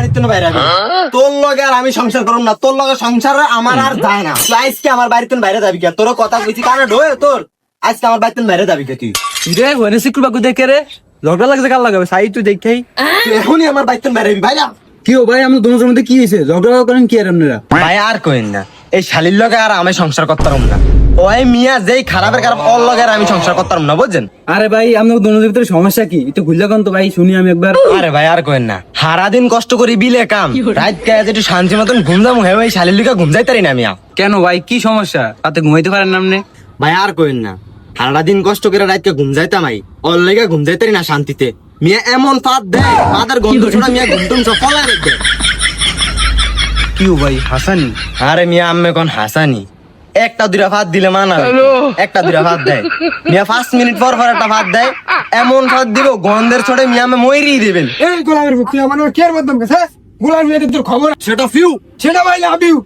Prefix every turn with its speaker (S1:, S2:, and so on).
S1: বাড়িতে না বাইরে যাবি। তোর লগে আর আমি সংসার করব না। তোর লগে সংসার আমার আর যায় না। আজকে আমার বাড়িতে বাইরে যাবি কে তোর কথা কইছি কারণ ঢোয়ে তোর। আজকে আমার বাড়িতে বাইরে যাবি কে তুই?
S2: রে ওনে বাকু দেখে রে। ঝগড়া লাগছে কার লাগাবে সাই তুই দেখেই।
S1: তুই এখনই আমার বাড়িতে বাইরে যাবি ভাইরা।
S2: কি ও ভাই আমাদের দুজনের মধ্যে কি হয়েছে ঝগড়া করেন কি আর আপনারা?
S1: ভাই আর কইন না। এই শালির লগে আর আমি সংসার করতাম না। ওই মিয়া যেই খারাপের খারাপ ওর লগে আর আমি সংসার করতাম না বুঝছেন?
S2: আরে ভাই আপনাদের দুজনের ভিতরে সমস্যা কি? একটু খুললে কোন তো ভাই শুনি আমি একবার।
S1: আরে ভাই আর কইন না। সারা দিন কষ্ট করি বিলে কাম। রাত কাজ একটু শান্তি মতন ঘুম যাব হে ওই শালির লিখা ঘুম যাইতারি না আমি আর।
S2: কেন ভাই কি সমস্যা? রাতে ঘুমাইতে পারেন না আপনি?
S1: ভাই আর কইন না। সারা দিন কষ্ট করে রাতকে ঘুম যাইতাম আই। ওর লেগে ঘুম যাইতারি না শান্তিতে। মিয়া এমন ফাঁদ দেয় ফাদের গন্ধ ছোড়া মিয়া ঘুম টুম সব ফলাই রেখে
S2: কি ভাই হাসানি?
S1: আরে মিয়া আম্মে কোন হাসানি? একটা দুইটা ভাত দিলে মানা একটা দুটা ভাত দেয়। মিয়া পাঁচ মিনিট পর পর একটা ভাত দেয়। এমন ভাত দিব গন্ধের ছোটে মিয়া আমি ময়রি দেবেন।
S3: এই গোলামের মুখ আমার কেয়ার মাধ্যম গেছে গোলাম তোর খবর? সেটা ফিউ সেটা ভাই লাভ ইউ